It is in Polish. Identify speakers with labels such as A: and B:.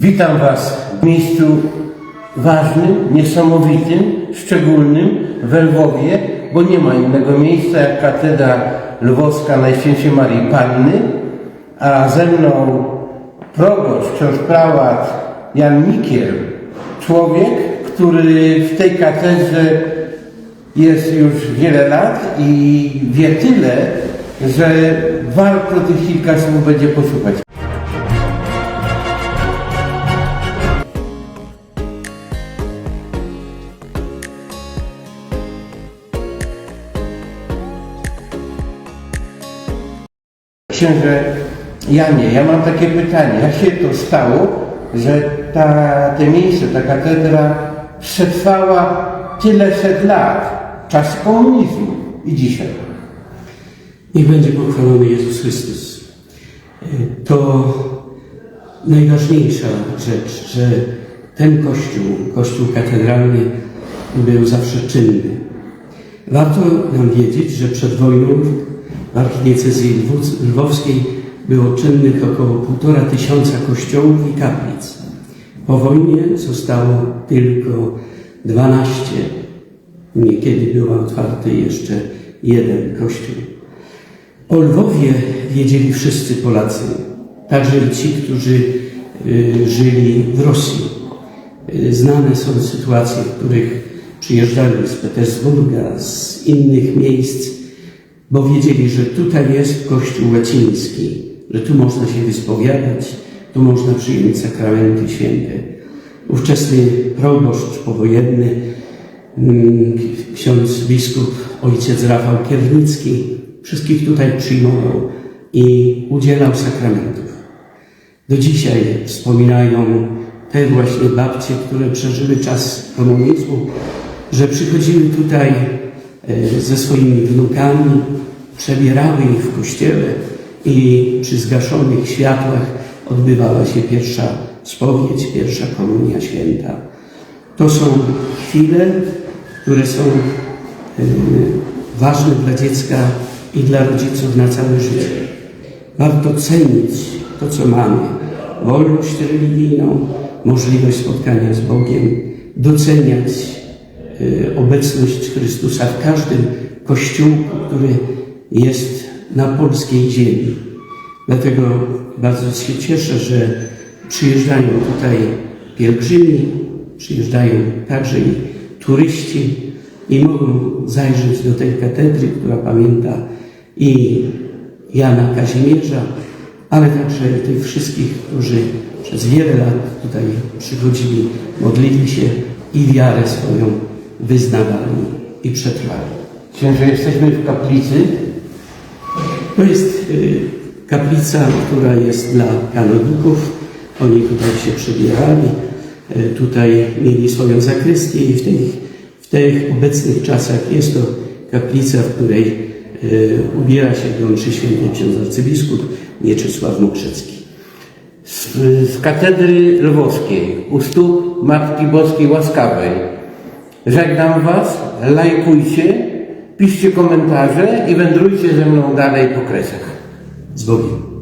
A: Witam Was w miejscu ważnym, niesamowitym, szczególnym w Lwowie, bo nie ma innego miejsca jak katedra lwowska Najświętszej Marii Panny, a ze mną proboszcz, ksiądz prałat Jan Mikiel, człowiek, który w tej katedrze jest już wiele lat i wie tyle, że warto tych kilka słów będzie posłuchać. Księże Janie, ja mam takie pytanie. Jak się to stało, że ta, te miejsce, ta katedra przetrwała tyle set lat? Czas komunizmu i dzisiaj.
B: Niech będzie pochwalony Jezus Chrystus. To najważniejsza rzecz, że ten kościół, kościół katedralny, był zawsze czynny. Warto nam wiedzieć, że przed wojną archidiecezji lwów- lwowskiej było czynnych około półtora tysiąca kościołów i kaplic. Po wojnie zostało tylko 12. Niekiedy był otwarty jeszcze jeden kościół. O Lwowie wiedzieli wszyscy Polacy, także ci, którzy y, żyli w Rosji. Y, Znane są sytuacje, w których przyjeżdżali z Petersburga, z innych miejsc, bo wiedzieli, że tutaj jest Kościół łaciński, że tu można się wyspowiadać, tu można przyjąć sakramenty święte. Ówczesny proboszcz powojenny, mm, ksiądz biskup ojciec Rafał Kiernicki wszystkich tutaj przyjmował i udzielał sakramentów. Do dzisiaj wspominają te właśnie babcie, które przeżyły czas komunizmu, że przychodziły tutaj ze swoimi wnukami, przebierały ich w kościele i przy zgaszonych światłach odbywała się pierwsza spowiedź, pierwsza komunia święta. To są chwile, które są e, ważne dla dziecka i dla rodziców na całe życie. Warto cenić to, co mamy. Wolność religijną, możliwość spotkania z Bogiem, doceniać obecność Chrystusa w każdym kościółku, który jest na polskiej ziemi. Dlatego bardzo się cieszę, że przyjeżdżają tutaj pielgrzymi, przyjeżdżają także i turyści i mogą zajrzeć do tej katedry, która pamięta i Jana Kazimierza, ale także tych wszystkich, którzy przez wiele lat tutaj przychodzili, modlili się i wiarę swoją wyznawali i przetrwali.
A: Księże, jesteśmy w kaplicy.
B: To jest y, kaplica, która jest dla kanoników. Oni tutaj się przebierali, y, tutaj mieli swoją zakrystię i w tych, w tych obecnych czasach jest to kaplica, w której y, ubiera się w mszy święty ksiądz arcybiskup Mieczysław Mokrzecki.
A: Z, z katedry lwowskiej, u stóp Matki Boskiej Łaskawej. Żegnam Was, lajkujcie, piszcie komentarze i wędrujcie ze mną dalej po kresach.
B: Z Bogiem.